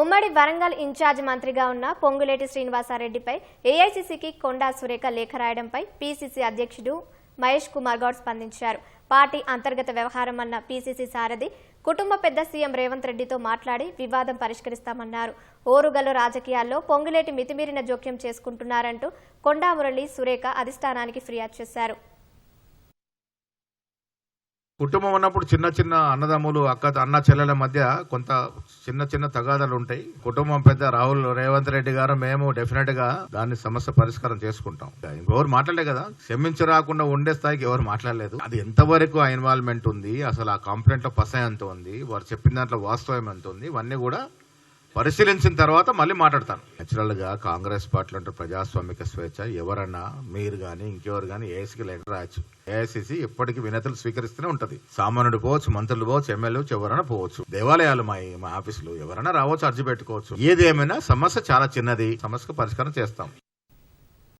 ఉమ్మడి వరంగల్ ఇన్ఛార్జ్ మంత్రిగా ఉన్న పొంగులేటి శ్రీనివాసారెడ్డిపై ఏఐసీసీకి కొండా సురేఖ లేఖ రాయడంపై పీసీసీ అధ్యక్షుడు మహేష్ కుమార్ గౌడ్ స్పందించారు. పార్టీ అంతర్గత వ్యవహారం అన్న పీసీసీ సారథి కుటుంబ పెద్ద సీఎం రేవంత్ రెడ్డితో మాట్లాడి వివాదం పరిష్కరిస్తామన్నారు. ఓరుగల్లు రాజకీయాల్లో పొంగులేటి మితిమీరిన జోక్యం చేసుకుంటున్నారంటూ కొండా మురళి సురేఖ అధిష్టానానికి ఫిర్యాదు చేశారు. కుటుంబం ఉన్నప్పుడు చిన్న చిన్న అన్నదమ్ములు అక్క అన్న చెల్లెల మధ్య కొంత చిన్న చిన్న తగాదాలు ఉంటాయి. కుటుంబం పెద్ద రాహుల్ రేవంత్ రెడ్డి గారు మేము డెఫినెట్గా దాన్ని సమస్య పరిష్కారం చేసుకుంటాం. ఎవరు మాట్లాడలే కదా. క్షమించి రాకుండా ఉండే స్థాయికి ఎవరు మాట్లాడలేదు. అది ఎంతవరకు ఆ ఇన్వాల్వ్మెంట్ ఉంది? అసలు ఆ కంప్లైంట్లో పస ఎంత ఉంది? వారు చెప్పిన దాంట్లో వాస్తవం ఎంత ఉంది? ఇవన్నీ కూడా పరిశీలించిన తర్వాత మళ్ళీ మాట్లాడతాను. నేచురల్గా కాంగ్రెస్ పార్టీలో అంటే ప్రజాస్వామిక స్వేచ్ఛ ఎవరన్నా మీరు గాని ఇంకెవరు గాని ఏఐసీకి లెటర్ రాయచ్చు. ఏఐసీసీ ఎప్పటికీ వినతులు స్వీకరిస్తూనే ఉంటది. సామాన్యుడు పోవచ్చు మంత్రులు పోవచ్చు ఎమ్మెల్యే ఎవరైనా పోవచ్చు. దేవాలయాలు మా మా ఆఫీసులు ఎవరైనా రావచ్చు అర్జీ పెట్టుకోవచ్చు. ఏది ఏమైనా సమస్య చాలా చిన్నది. సమస్యకు పరిష్కారం చేస్తాం.